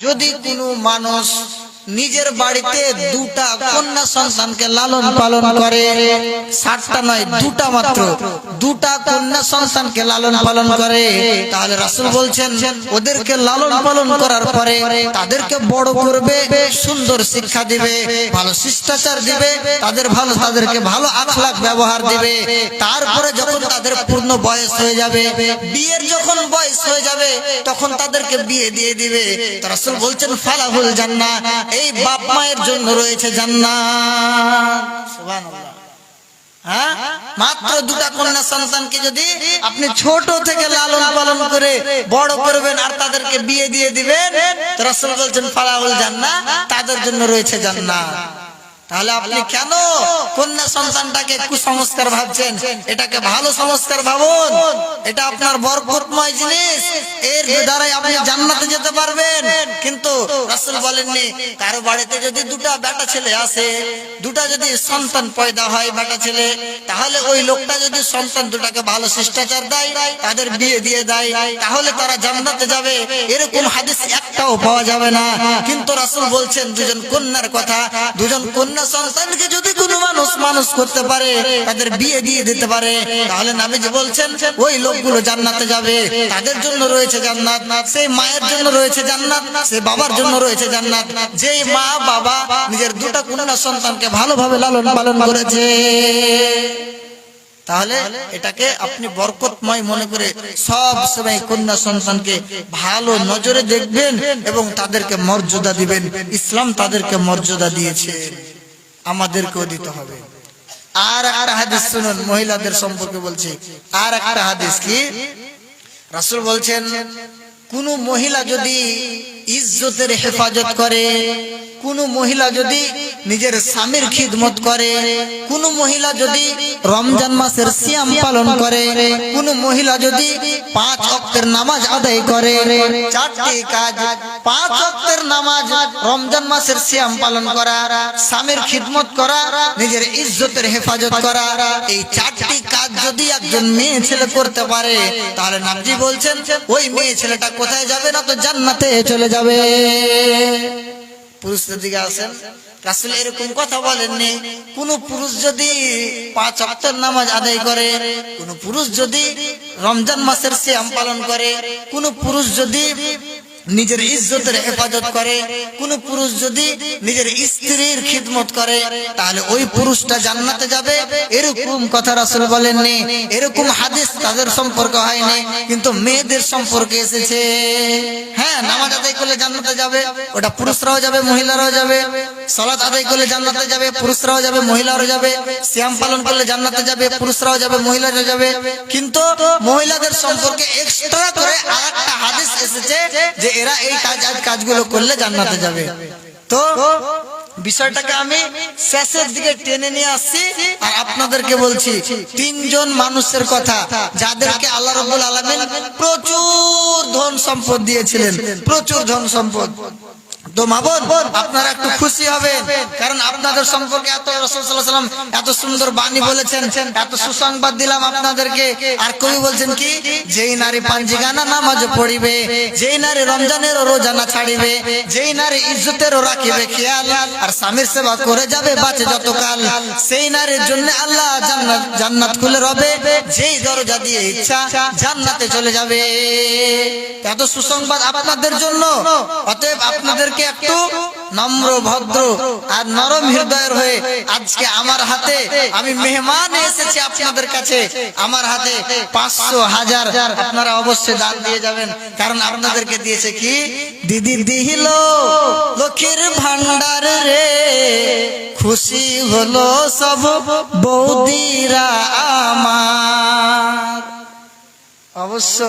যদি কোনো মানুষ নিজের বাড়িতে দুটা কন্যা সন্তানকে লালন পালন করে। ষাটটা নয়, দুটা মাত্র। দুটা কন্যা সন্তানকে লালন পালন করে। তাহলে রাসুল বলছেন, ওদেরকে লালন পালন করার পরে তাদেরকে বড় করবে, সুন্দর শিক্ষা দিবে, ভালো শিষ্টাচার দিবে, তাদের ভালো, তাদেরকে ভালো আখলাক ব্যবহার দিবে। তারপরে যখন তাদের পূর্ণ বয়স হয়ে যাবে, বিয়ের যখন বয়স হয়ে যাবে, তখন তাদেরকে বিয়ে দিয়ে দিবে। রাসুল বলছেন, ফালাহুল জান্নাহ। এই বাপ মায়ের জন্য রয়েছে জান্নাত। হ্যাঁ? মাত্র দুটা কন্যা সন্তানকে যদি আপনি ছোট থেকে লালন পালন করে বড় করবেন আর তাদেরকে বিয়ে দিয়ে দিবেন, তো বলছেন, ফালাহুল জান্না তাদের জন্য রয়েছে জান্নাত। তাহলে আপনি কেন কন্যা সন্তানটাকে কুসংস্কার ভাবছেন? এটাকে ভালো সংস্কার ভাবুন। এটা আপনার বরকতময় জিনিস। এর দ্বারাই আপনি জান্নাতে যেতে পারবেন। কিন্তু রাসূল বলেননি কারও বাড়িতে যদি দুটা বেটা ছেলে আসে দুটা যদি সন্তান পয়দা হয় বেটা ছেলে তাহলে ওই লোকটা যদি সন্তান দুটাকে ভালো শিষ্টাচার দেয় তাদের বিয়ে দিয়ে দেয় তাহলে তারা জান্নাতে যাবে। এরকম হাদিস একটাও পাওয়া যাবে না। কিন্তু রাসূল বলছেন দুজন কন্যার কথা দুজন কন্যা তাহলে এটাকে আপনি বরকতময় মনে করে সব সময় কন্যা সন্তানকে ভালো নজরে দেখবেন এবং তাদেরকে মর্যাদা দিবেন। ইসলাম তাদেরকে মর্যাদা দিয়েছে। আমাদেরকেও দিতে হবে। আর আর হাদিস শুনুন, মহিলাদের সম্পর্কে বলছি। আর আর হাদিস কি? রাসুল বলছেন, কোন মহিলা যদি ইজ্জতের হেফাজত করে, কোন মহিলা যদি নিজের স্বামীর খিদমত করে। কোন মহিলা যদি রমজান মাসের সিয়াম পালন করে, কোন মহিলা যদি পাঁচ অক্তের নামাজ আদায় করে, চারটি কাজ, পাঁচ অক্তের নামাজ রমজান মাসের সিয়াম পালন করা, স্বামীর খিদমত করা, নিজের ইজ্জতের হেফাজত করা, এই চারটি কাজ যদি একজন মেয়ে ছেলে করতে পারে, তাহলে নামজি বলছেন, ওই মেয়ে ছেলেটা কোথায় যাবে? না তো জান্নাতে চলে যাবে। পুরুষদের দিকে আসেন। রাসুল এরকম কথা বলেননি। কোন পুরুষ যদি পাঁচ অক্টর নামাজ আদায় করে, কোন পুরুষ যদি রমজান মাসের শ্যাম পালন করে, কোন পুরুষ যদি নিজের ইজ্জতের হেফাজত করে। কোন পুরুষ যদি নিজের স্ত্রীর খিদমত করে, তাহলে ওই পুরুষটা জান্নাতে যাবে। এরকম কথা রাসুল বলেননি, এরকম হাদিস তাদের সম্পর্ক হয়নি, কিন্তু মেয়েদের সম্পর্কে এসেছে। হ্যাঁ নামাজ আদায় করলে জান্নাতে যাবে, ওটা পুরুষরাও যাবে, মহিলারাও যাবে। সলাত আদায় করলে জান্নাতে যাবে, পুরুষরাও যাবে, মহিলারাও যাবে। শ্যাম পালন করলে জান্নাতে যাবে, পুরুষরাও যাবে, মহিলারাও যাবে। কিন্তু মহিলাদের সম্পর্কে এক্সট্রা করে আরেকটা হাদিস এসেছে যে এরা এই কাজ কাজগুলো করলে জান্নাতে যাবে। তো বিষয়টাকে আমি শেষের দিকে টেনে নিয়ে আসছি। আর আপনাদেরকে বলছি, তিনজন মানুষের কথা, যাদেরকে আল্লাহ রবুল আলামিন প্রচুর ধন সম্পদ দিয়েছিলেন। প্রচুর ধন সম্পদ। তো মা বোন আপনারা একটু খুশি হবেন, কারণ আপনাদের সম্পর্কে এত এত সুন্দর বাণী বলেছেন, এত সুসংবাদ দিলাম আপনাদেরকে, আর কবি বলছেন কি, যেই নারী পাঞ্জিগানা নামাজ পড়িবে, যেই নারী রমজানের রোজা না ছাড়িবে, যেই নারী রাখিবে খেয়াল, আর স্বামীর সেবা করে যাবে, বাঁচে যতকাল, সেই নারীর জন্য আল্লাহ জান্নাত জান্নাত খুলে রবে, যেই দরজা দিয়ে ইচ্ছা জান্নাতে চলে যাবে। এত সুসংবাদ আপনাদের জন্য, অতএব আপনাদেরকে একটু নম্র, ভদ্র আর নরম হৃদয়ের হয়ে আজকে আমার হাতে আমি মেহমান এসেছি আপনাদের কাছে। আমার হাতে পাঁচশো হাজার আপনারা অবশ্যই দান দিয়ে যাবেন। কারণ আপনাদেরকে দিয়েছে কি? দিদি দিহিল, লক্ষ্মীর ভান্ডার রে। খুশি হলো সব বৌদিরা আমার। অবশ্যই